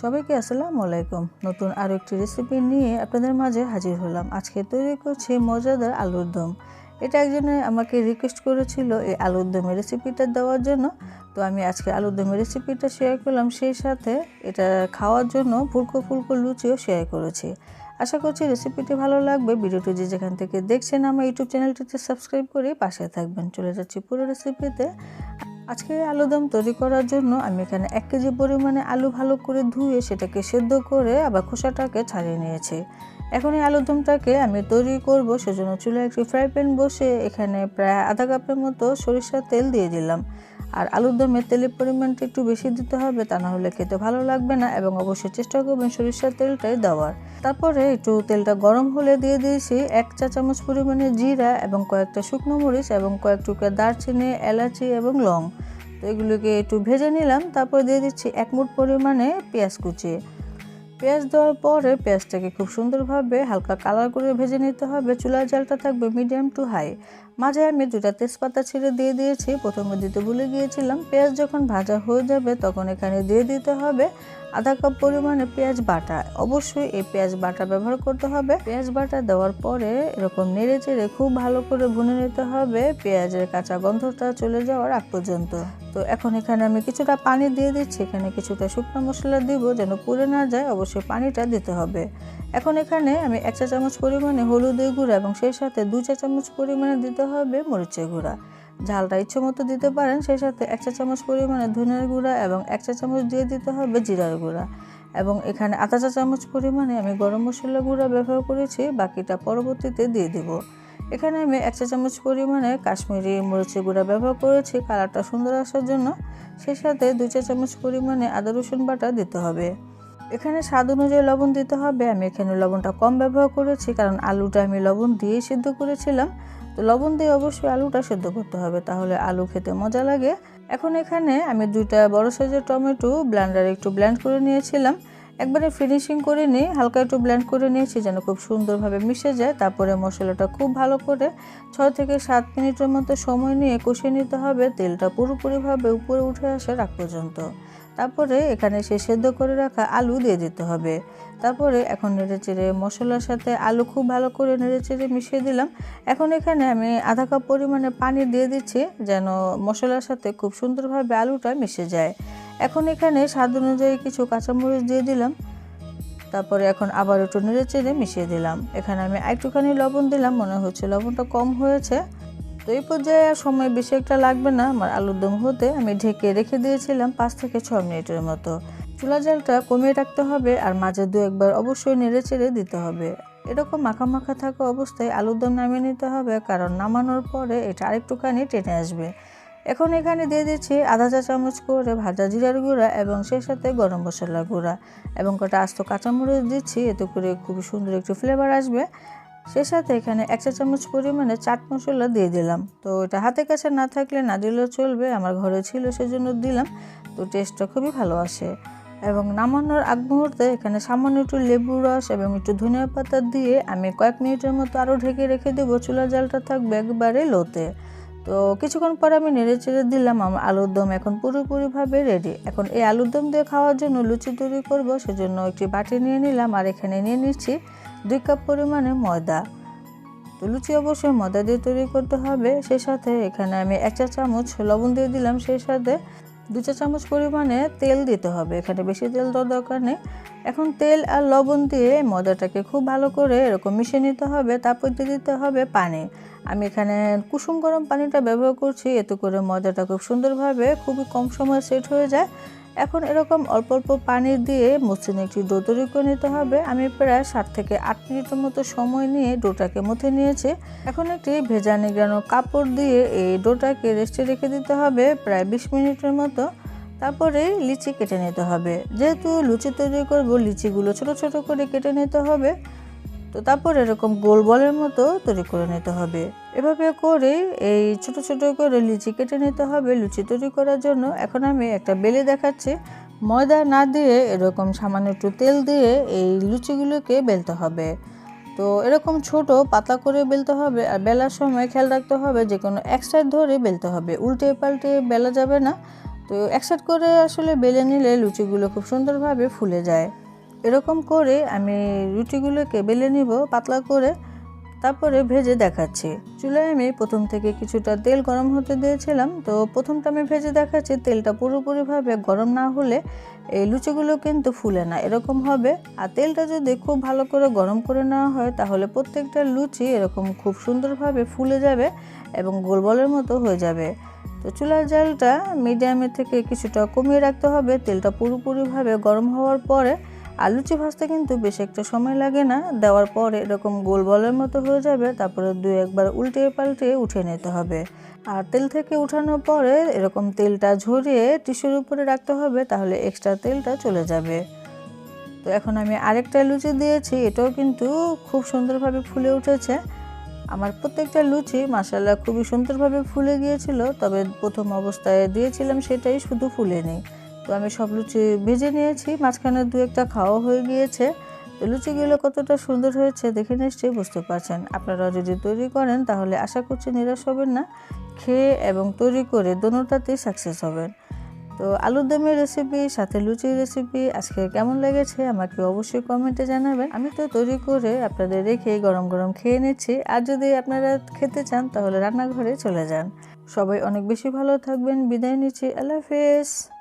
সবাইকে আসসালামু আলাইকুম। নতুন আরও একটি রেসিপি নিয়ে আপনাদের মাঝে হাজির হলাম। আজকে তৈরি করছি মজাদার আলুর দম। এটা একজনে আমাকে রিকোয়েস্ট করেছিল এই আলুর দমের রেসিপিটা দেওয়ার জন্য। তো আমি আজকে আলুর দমের রেসিপিটা শেয়ার করলাম। সেই সাথে এটা খাওয়ার জন্য ফুলকো ফুলকো লুচিও শেয়ার করেছি। আশা করছি রেসিপিটি ভালো লাগবে। ভিডিওটি যে যেখান থেকে দেখছেন, আমার ইউটিউব চ্যানেলটিতে সাবস্ক্রাইব করে পাশে থাকবেন। চলে যাচ্ছি পুরো রেসিপিতে আজকে আলুদম তৈরি করার জন্য আমি এখানে এক কেজি পরিমাণে আলু ভালো করে ধুয়ে সেটাকে সেদ্ধ করে আবার খোসাটাকে ছাড়িয়ে নিয়েছি। এখন এই আলুদমটাকে আমি তৈরি করব, সেজন্য চুলে একটি ফ্রাই প্যান বসে এখানে প্রায় আধা কাপের মতো সরিষার তেল দিয়ে দিলাম। আর আলুর দমে তেলের পরিমাণটা একটু বেশি দিতে হবে, তা না হলে খেতে ভালো লাগবে না এবং অবশ্যই চেষ্টা করবেন সরিষার তেলটাই দেওয়ার। তারপরে একটু তেলটা গরম হলে দিয়ে দিয়েছি এক চা চামচ পরিমাণে জিরা এবং কয়েকটা শুকনো মরিচ এবং কয়েক টুকরা দারচিনি, এলাচি এবং লং। তো এগুলোকে একটু ভেজে নিলাম, তারপর দিয়ে দিচ্ছি এক মুঠ পরিমাণে পেঁয়াজ কুচি। পেঁয়াজ দেওয়ার পরে পেঁয়াজটাকে খুব সুন্দরভাবে হালকা কালার করে ভেজে নিতে হবে। চুলার জালটা থাকবে মিডিয়াম টু হাই। মাঝে আমি দুটা তেজপাতা ছিঁড়ে দিয়ে দিয়েছি। প্রথমে দিতে ভুলে গিয়েছিলাম। পেঁয়াজ যখন ভাজা হয়ে যাবে তখন এখানে দিয়ে দিতে হবে। আধা কাপ পরিমাণে পেঁয়াজ বাটা। অবশ্যই এই পেঁয়াজ বাটা ব্যবহার করতে হবে। পেঁয়াজ বাটা দেওয়ার পরে এরকম নেড়ে চেড়ে খুব ভালো করে ভুনে নিতে হবে। পেঁয়াজের কাঁচা গন্ধটা চলে যাওয়ার আগ পর্যন্ত। তো এখন এখানে আমি কিছুটা পানি দিয়ে দিচ্ছি। এখানে কিছুটা শুকনো মশলা দিব যেন পুড়ে না যায়। অবশ্যই পানিটা দিতে হবে। এখন এখানে আমি এক চা চামচ পরিমাণে হলুদের গুঁড়া এবং সেই সাথে দু চা চামচ পরিমাণে দিতে হবে মরিচের গুঁড়া। ঝালটা ইচ্ছে মতো দিতে পারেন, সেই সাথে এক চা চামচ পরিমাণে ধনের গুঁড়া এবং এক চা চামচ দিয়ে দিতে হবে জিরার গুঁড়া। এবং এখানে আধা চা চামচ পরিমাণে আমি গরম মশলা গুঁড়া ব্যবহার করেছি, বাকিটা পরবর্তীতে দিয়ে দিব। এখানে আমি এক চা চামচ পরিমাণে কাশ্মীরি মরিচের গুঁড়া ব্যবহার করেছি, কালারটা সুন্দর আসার জন্য। সেই সাথে দু চা চামচ পরিমাণে আদা রসুন বাটা দিতে হবে। এখানে স্বাদ অনুযায়ী লবণ দিতে হবে, আমি এখানে লবণটা কম ব্যবহার করেছি, কারণ আলুটা আমি লবণ দিয়েই সিদ্ধ করেছিলাম। তো লবণ দিয়ে অবশ্যই আলুটা সেদ্ধ করতে হবে, তাহলে আলু খেতে মজা লাগে। এখন এখানে আমি দুইটা বড় সাইজের টমেটো ব্ল্যান্ডারে একটু ব্ল্যান্ড করে নিয়েছিলাম। একবারে ফিনিশিং করে নিই হালকা একটু ব্লেন্ড করে নিয়েছি যেন খুব সুন্দরভাবে মিশে যায়। তারপরে মশলাটা খুব ভালো করে ছয় থেকে সাত মিনিটের মতো সময় নিয়ে কষিয়ে নিতে হবে। তেলটা পুরোপুরিভাবে উপরে উঠে আসার আগ পর্যন্ত। তারপরে এখানে সে সেদ্ধ করে রাখা আলু দিয়ে দিতে হবে। তারপরে এখন নেড়ে চেড়ে মশলার সাথে আলু খুব ভালো করে নেড়ে চেড়ে মিশিয়ে দিলাম। এখন এখানে আমি আধা কাপ পরিমাণে পানি দিয়ে দিচ্ছি যেন মশলার সাথে খুব সুন্দরভাবে আলুটা মিশে যায়। এখন এখানে স্বাদ অনুযায়ী কিছু কাঁচামরিচ দিয়ে দিলাম। তারপরে এখন আবার একটু নেড়ে চেড়ে মিশিয়ে দিলাম। এখানে আমি একটুখানি লবণ দিলাম, মনে হচ্ছে লবণটা কম হয়েছে। তো এই পর্যায়ে আর সময় বেশি একটা লাগবে না, আমার আলুর দম হতে আমি ঢেকে রেখে দিয়েছিলাম পাঁচ থেকে ছ মিনিটের মতো। চুলা জালটা কমিয়ে রাখতে হবে আর মাঝে দু একবার অবশ্যই নেড়ে চেড়ে দিতে হবে। এরকম মাখা মাখা থাকা অবস্থায় আলুর দম নামিয়ে নিতে হবে, কারণ নামানোর পরে এটা আরেকটুখানি টেনে আসবে। এখন এখানে দিয়ে দিচ্ছি আধা চা চামচ করে ভাজা জিরার গুঁড়া এবং সেই সাথে গরম মশলার গুঁড়া এবং কটা আস্ত কাঁচামরিচ দিচ্ছি, এতে করে খুব সুন্দর একটু ফ্লেভার আসবে। সে সাথে এখানে এক চা চামচ পরিমাণে চাট মশলা দিয়ে দিলাম। তো এটা হাতে কাছে না থাকলে না দিলেও চলবে, আমার ঘরে ছিল সেজন্য দিলাম। তো টেস্টটা খুবই ভালো আসে। এবং নামানোর আগ মুহূর্তে এখানে সামান্য একটু লেবু রস এবং একটু ধনিয়া পাতা দিয়ে আমি কয়েক মিনিটের মতো আরও ঢেকে রেখে দেবো। চুলা জালটা থাকবে একবারে লোতে। তো কিছুক্ষণ পর আমি নেড়ে চেড়ে দিলাম, আমার আলুর দম এখন পুরোপুরিভাবে রেডি এখন এই আলুর দম দিয়ে খাওয়ার জন্য লুচি তৈরি করব, সেজন্য একটি বাটি নিয়ে নিলাম আর এখানে নিয়ে নিচ্ছি দুই কাপ পরিমাণে ময়দা। তো লুচি অবশ্যই ময়দা দিয়ে তৈরি করতে হবে সেই সাথে এখানে আমি এক চা চামচ লবণ দিয়ে দিলাম সেই সাথে দু চা চামচ পরিমাণে তেল দিতে হবে। এখানে বেশি তেল দেওয়ার দরকার নেই। এখন তেল আর লবণ দিয়ে ময়দাটাকে খুব ভালো করে এরকম মিশিয়ে নিতে হবে, তারপর দিয়ে দিতে হবে পানি। আমি এখানে কুসুম গরম পানিটা ব্যবহার করছি, এতে করে ময়দাটা খুব সুন্দরভাবে খুবই কম সময়ে সেট হয়ে যায়। এখন এরকম অল্প অল্প পানি দিয়ে মসৃণ একটি ডো তৈরি করে নিতে হবে। আমি প্রায় সাত থেকে আট মিনিটের মতো সময় নিয়ে ডোটাকে মুথে নিয়েছি। এখন একটি ভেজা নিগড়ানো কাপড় দিয়ে এই ডোটাকে রেস্টে রেখে দিতে হবে প্রায় বিশ মিনিটের মতো। তারপরে লিচি কেটে নিতে হবে। যেহেতু লুচি তৈরি করব, লিচিগুলো ছোট ছোট করে কেটে নিতে হবে। তো তারপর এরকম গোল বলের মতো তৈরি করে নিতে হবে। এভাবে করে এই ছোট ছোট করে লিচি কেটে নিতে হবে লুচি তৈরি করার জন্য। এখন আমি একটা বেলে দেখাচ্ছি। ময়দা না দিয়ে এরকম সামান্য একটু তেল দিয়ে এই লুচিগুলোকে বেলতে হবে। তো এরকম ছোট পাতলা করে বেলতে হবে। আর বেলার সময় খেয়াল রাখতে হবে যে কোনো এক সাইড ধরে বেলতে হবে। উল্টে পাল্টে বেলা যাবে না। তো একসাথে করে আসলে বেলে নিলে লুচিগুলো খুব সুন্দরভাবে ফুলে যায়। এরকম করে আমি রুটিগুলোকে বেলে নিব পাতলা করে, তারপরে ভেজে দেখাচ্ছি। চুলায় আমি প্রথম থেকে কিছুটা তেল গরম হতে দিয়েছিলাম, তো প্রথমটা আমি ভেজে দেখাচ্ছি, তেলটা পুরোপুরিভাবে গরম না হলে এই লুচিগুলো কিন্তু ফুলে না, এরকম হবে। আর তেলটা যদি খুব ভালো করে গরম করে নেওয়া হয়, তাহলে প্রত্যেকটা লুচি এরকম খুব সুন্দরভাবে ফুলে যাবে এবং গোলবলের মতো হয়ে যাবে। তো চুলার জালটা মিডিয়ামের থেকে কিছুটা কমিয়ে রাখতে হবে। তেলটা পুরোপুরিভাবে গরম হওয়ার পরে আর লুচি ভাজতে কিন্তু বেশি একটা সময় লাগে না। দেওয়ার পরে এরকম গোল বলের মতো হয়ে যাবে, তারপরে দু একবার উল্টে পাল্টে উঠে নিতে হবে। আর তেল থেকে উঠানোর পরে এরকম তেলটা ঝরিয়ে টিস্যুর উপরে রাখতে হবে, তাহলে এক্সট্রা তেলটা চলে যাবে। তো এখন আমি আরেকটা লুচি দিয়েছি, এটাও কিন্তু খুব সুন্দরভাবে ফুলে উঠেছে। আমার প্রত্যেকটা লুচি মাসাল্লাহ খুবই সুন্দরভাবে ফুলে গিয়েছিল, তবে প্রথম অবস্থায় দিয়েছিলাম সেটাই শুধু ফুলেনি। তো আমি সব লুচি ভেজে নিয়েছি, মাঝখানে দু একটা খাওয়া হয়ে গিয়েছে। তো লুচিগুলো কতটা সুন্দর হয়েছে দেখে নিশ্চয়ই বুঝতে পারছেন। আপনারা যদি তৈরি করেন তাহলে আশা করছি নিরাশ হবেন না। খেয়ে এবং তৈরি করে দোনোটাতেই সাকসেস হবেন। তো আলুর দমের রেসিপি সাথে লুচির রেসিপি আজকে কেমন লেগেছে আমাকে অবশ্যই কমেন্টে জানাবেন। আমি তো তৈরি করে আপনাদের রেখে গরম গরম খেয়ে নিচ্ছি। আর যদি আপনারা খেতে চান, তাহলে রান্নাঘরে চলে যান। সবাই অনেক বেশি ভালো থাকবেন। বিদায় নিচ্ছি। আল্লাহ হাফেজ।